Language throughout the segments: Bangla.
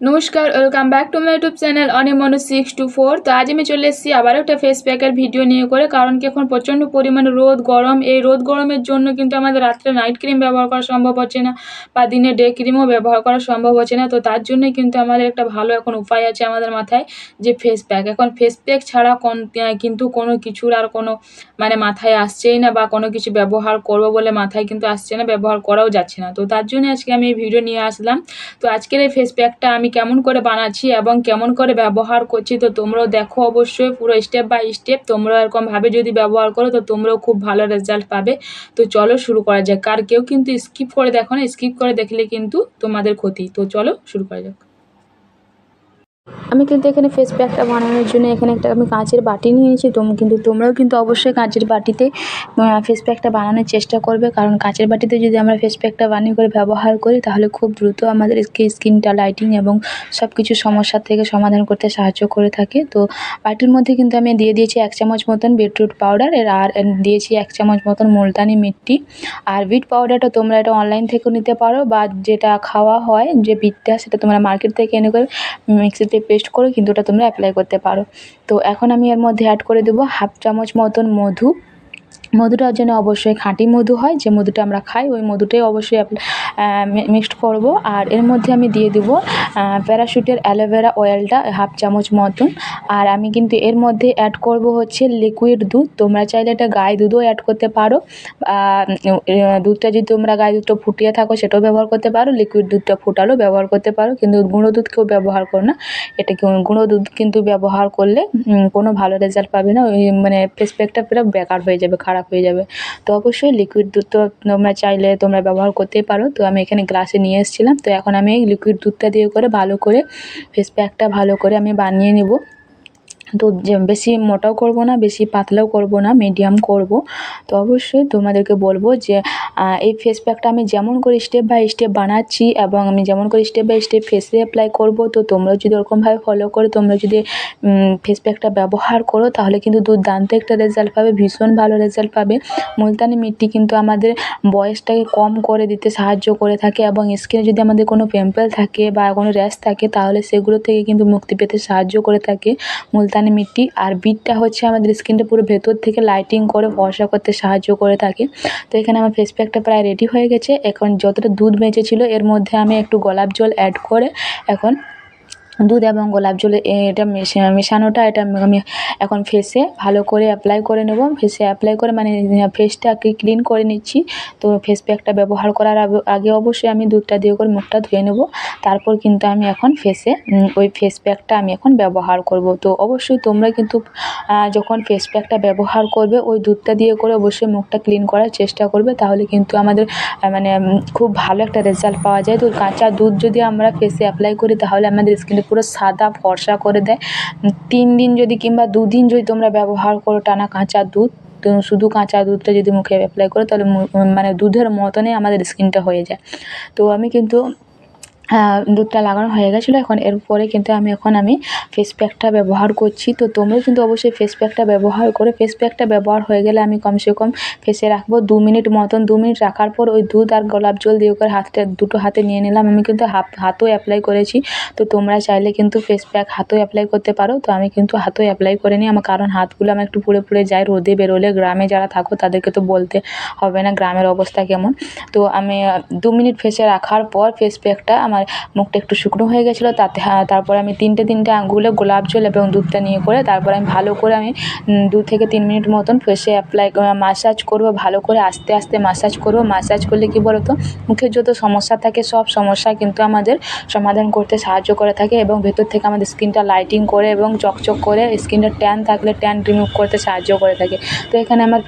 নমস্কার welcome back to my YouTube channel অনিমনু six two four তো আজ আমি চলে এসেছি আবার একটা ফেস প্যাকের ভিডিও নিয়ে করে, কারণ কি এখন প্রচণ্ড পরিমাণে রোদ, গরম। এই রোদ গরমের জন্য কিন্তু আমাদের রাত্রে নাইট ক্রিম ব্যবহার করা সম্ভব হচ্ছে না, বা দিনে ডে ক্রিমও ব্যবহার করা সম্ভব হচ্ছে না। তো তার জন্যই কিন্তু আমাদের একটা ভালো এখন উপায় আছে আমাদের মাথায়, যে ফেস প্যাক এখন ফেস প্যাক ছাড়া কোন কিন্তু কোনো কিছুর আর কোনো মানে মাথায় আসছেই না, বা কোনো কিছু ব্যবহার করব বলে মাথায় কিন্তু আসছে না, ব্যবহার করাও যাচ্ছে না। তো তার জন্য আজকে আমি এই ভিডিও নিয়ে আসলাম। তো আজকের এই ফেস প্যাকটা আমি কেমন করে বানাচ্ছি এবং কেমন করে ব্যবহার করছি, তো তোমরাও দেখো অবশ্যই পুরো স্টেপ বাই স্টেপ তোমরা এরকমভাবে যদি ব্যবহার করো, তো তোমরাও খুব ভালো রেজাল্ট পাবে। তো চলো শুরু করা যাক। কার কেউ কিন্তু স্কিপ করে দেখো না স্কিপ করে দেখলে কিন্তু তোমাদের ক্ষতি। তো চলো শুরু করা যাক। আমি কিন্তু এখানে ফেস প্যাকটা বানানোর জন্য এখানে একটা আমি কাঁচের বাটি নিয়েছি তোম কিন্তু তোমরাও কিন্তু অবশ্যই কাঁচের বাটিতে ফেস প্যাকটা বানানোর চেষ্টা করবে। কারণ কাঁচের বাটিতে যদি আমরা ফেস প্যাকটা বানিয়ে করে ব্যবহার করি, তাহলে খুব দ্রুত আমাদের স্কিনটা লাইটিং এবং সব কিছু সমস্যার থেকে সমাধান করতে সাহায্য করে থাকে। তো বাটির মধ্যে কিন্তু আমি দিয়ে দিয়েছি এক চামচ মতন বিটরুট পাউডার এর আর দিয়েছি এক চামচ মতন মুলতানি মিট্টি। আর বিট পাউডারটা তোমরা এটা অনলাইন থেকেও নিতে পারো বা যেটা খাওয়া হয়, যে বিটটা সেটা তোমরা মার্কেট থেকে এনে করে মিক্সিতে পেস্ট করে কিন্তু ওটা তোমরা অ্যাপ্লাই করতে পারো। তো এখন আমি এর মধ্যে অ্যাড করে দেবো হাফ চামচ মতন মধু। মধুটার যেন অবশ্যই খাঁটি মধু হয়, যে মধুটা আমরা খাই, ওই মধুটাই অবশ্যই মিক্সড করব। আর এর মধ্যে আমি দিয়ে দেবো প্যারাশুটের অ্যালোভেরা অয়েলটা, হাফ চামচ মতন। আর আমি কিন্তু এর মধ্যে অ্যাড করব হচ্ছে লিকুইড দুধ। তোমরা চাইলে এটা গায়ে দুধও অ্যাড করতে পারো। দুধটা যদি তোমরা গায়ে দুধটা ফুটিয়ে থাকো, সেটাও ব্যবহার করতে পারো। লিকুইড দুধটা ফুটালেও ব্যবহার করতে পারো। কিন্তু গুঁড়ো দুধ কেউ ব্যবহার করো না। এটা কেউ গুঁড়ো দুধ কিন্তু ব্যবহার করলে কোনো ভালো রেজাল্ট পাবে না। ওই মানে ফেস প্যাকটা পুরো বেকার হয়ে যাবে, খারাপ হয়ে যাবে। তো অবশ্যই লিকুইড দুধ তো তোমরা চাইলে তোমরা ব্যবহার করতেই পারো। তো আমি এখানে গ্লাসে নিয়ে এসেছিলাম। তো এখন আমি এই লিকুইড দুধটা দিয়ে করে ভালো করে ফেস প্যাকটা ভালো করে আমি বানিয়ে নেব। তো যে বেশি মোটাও করব না, বেশি পাতলাও করব না মিডিয়াম করব। তো অবশ্যই তোমাদেরকে বলব যে এই ফেস প্যাকটা আমি যেমন করে স্টেপ বাই স্টেপ বানাচ্ছি এবং আমি যেমন করে স্টেপ বাই স্টেপ ফেসে অ্যাপ্লাই করব, তো তোমরা যদি ওরকমভাবে ফলো করে, তোমরা যদি ফেস প্যাকটা ব্যবহার করো, তাহলে কিন্তু দুর্দান্ত একটা রেজাল্ট পাবে, ভীষণ ভালো রেজাল্ট পাবে। মুলতানি মিট্টি কিন্তু আমাদের বয়সটাকে কম করে দিতে সাহায্য করে থাকে এবং স্কিনে যদি আমাদের কোনো পিম্পল থাকে বা কোনো র্যাশ থাকে, তাহলে সেগুলো থেকে কিন্তু মুক্তি পেতে সাহায্য করে থাকে। মুলতানি মুলতানি মিট্টি আর বিটটা হচ্ছে আমাদের স্কিনটা পুরো ভেতর থেকে লাইটিং করে, ফর্সা করতে সাহায্য করে থাকে। তো এখানে আমার ফেস প্যাকটা প্রায় রেডি হয়ে গেছে। এখন যতটা দুধ বেঁচেছিলো, এর মধ্যে আমি একটু গোলাপ জল অ্যাড করে এখন দুধ এবং গোলাপ জলে, এটা মেশানোটা এটা আমি এখন ফেসে ভালো করে অ্যাপ্লাই করে নেব। ফেসে অ্যাপ্লাই করে মানে ফেসটাকে ক্লিন করে নিচ্ছি। তো ফেস প্যাকটা ব্যবহার করার আগে অবশ্যই আমি দুধটা দিয়ে করে মুখটা ধুয়ে নেব। তারপর কিন্তু আমি এখন ফেসে ওই ফেস প্যাকটা আমি এখন ব্যবহার করব। তো অবশ্যই তোমরা কিন্তু যখন ফেস প্যাকটা ব্যবহার করবে, ওই দুধটা দিয়ে করে অবশ্যই মুখটা ক্লিন করার চেষ্টা করবে। তাহলে কিন্তু আমাদের মানে খুব ভালো একটা রেজাল্ট পাওয়া যায়। তো কাঁচা দুধ যদি আমরা ফেসে অ্যাপ্লাই করি, তাহলে আমাদের স্কিনে পুরো সাদা ফর্সা করে দেয়। তিন দিন যদি কিংবা দুদিন যদি তোমরা ব্যবহার করো টানা কাঁচা দুধ, তো শুধু কাঁচা দুধটা যদি মুখে অ্যাপ্লাই করো, তাহলে মানে দুধের মতনই আমাদের স্কিনটা হয়ে যায়। তো আমি কিন্তু দুধটা লাগানো হয়ে গেছিল। এখন এরপরে কিন্তু আমি এখন আমি ফেস প্যাকটা ব্যবহার করছি। তো তোমরাও কিন্তু অবশ্যই ফেস প্যাকটা ব্যবহার করে। ফেস প্যাকটা ব্যবহার হয়ে গেলে আমি কমসে কম ফেসে রাখব দু মিনিট মতন। দু মিনিট রাখার পর ওই দুধ আর গোলাপ জল দিয়ে করে হাতটা দুটো হাতে নিয়ে নিলাম। আমি কিন্তু হাত, হাতও অ্যাপ্লাই করেছি। তো তোমরা চাইলে কিন্তু ফেস প্যাক হাতও অ্যাপ্লাই করতে পারো। তো আমি কিন্তু হাতও অ্যাপ্লাই করে নিই। আমার কারণ হাতগুলো আমার একটু পুড়ে পুড়ে যায়, রোদে বেরোলে। গ্রামে যারা থাকো তাদেরকে তো বলতে হবে না গ্রামের অবস্থা কেমন। তো আমি দু মিনিট ফেসে রাখার পর ফেস প্যাকটা আমার আমার মুখটা একটু শুকনো হয়ে গেছিল, তাতে হ্যাঁ তারপর আমি তিনটে তিনটে আঙুলে গোলাপ জল এবং দুধটা নিয়ে করে তারপর আমি ভালো করে আমি দু থেকে তিন মিনিট মতন ফেসে অ্যাপ্লাই মাসাজ করব, ভালো করে আস্তে আস্তে মাসাজ করব। মাসাজ করলে কি বলো তো মুখের যত সমস্যা থাকে, সব সমস্যা কিন্তু আমাদের সমাধান করতে সাহায্য করে থাকে এবং ভেতর থেকে আমাদের স্কিনটা লাইটিং করে এবং চকচক করে, স্কিনটা ট্যান থাকলে ট্যান রিমুভ করতে সাহায্য করে থাকে। তো এখানে আমার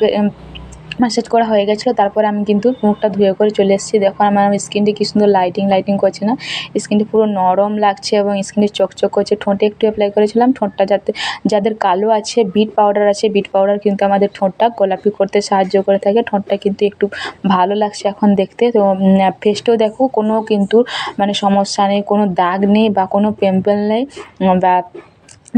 ম্যাসাজ করা হয়ে গেছিল, তারপরে আমি কিন্তু মুখটা ধুয়ে করে চলে এসেছি। দেখো আমার আমার স্কিনটি কী সুন্দর লাইটিং লাইটিং করছে না। স্কিনটি পুরো নরম লাগছে এবং স্কিনটি চকচক করছে। ঠোঁটে একটু অ্যাপ্লাই করেছিলাম, ঠোঁটটা যাতে, যাদের কালো আছে বিট পাউডার আছে বিট পাউডার কিন্তু আমাদের ঠোঁটটা গোলাপি করতে সাহায্য করে থাকে। ঠোঁটটা কিন্তু একটু ভালো লাগছে এখন দেখতে। তো ফেসটাও দেখো, কোনো কিন্তু মানে সমস্যা নেই, কোনো দাগ নেই বা কোনো পিম্পল নেই। বা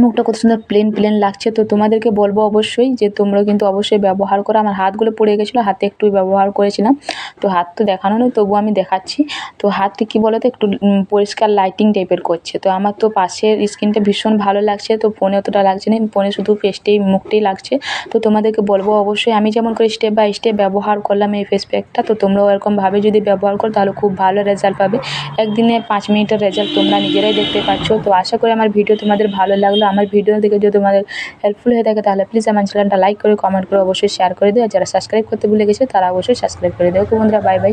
মুখটা কত সুন্দর প্লেন প্লেন লাগছে। তো তোমাদেরকে বলব অবশ্যই যে তোমরা কিন্তু অবশ্যই ব্যবহার করো। আমার হাতগুলো পড়ে গেছিল, হাতে একটু ব্যবহার করেছিলাম। তো হাত তো দেখানো নয় তবুও আমি দেখাচ্ছি। তো হাতটি কী বলো তো একটু পরিষ্কার লাইটিং টাইপের করছে। তো আমার তো পাশের স্কিনটা ভীষণ ভালো লাগছে, তো ফোনে অতটা লাগছে না ফোনে শুধু ফেসটাই মুখটাই লাগছে। তো তোমাদেরকে বলব অবশ্যই, আমি যেমন করে স্টেপ বাই স্টেপ ব্যবহার করলাম এই ফেস প্যাকটা তো তোমরাও এরকমভাবে যদি ব্যবহার করো, তাহলে খুব ভালো রেজাল্ট পাবে। একদিনে পাঁচ মিনিটের রেজাল্ট তোমরা নিজেরাই দেখতে পাচ্ছ। তো আশা করি আমার ভিডিও তোমাদের ভালো লাগল। আমার ভিডিও দেখে যদি তোমাদের হেল্পফুল হয়ে থাকে তাহলে প্লিজ আমার চ্যানেলটা লাইক করে কমেন্ট করে অবশ্যই শেয়ার করে দিও। যারা সাবস্ক্রাইব করতে ভুলে গেছে তারা অবশ্যই সাবস্ক্রাইব করে দিও। বন্ধুরা বাই বাই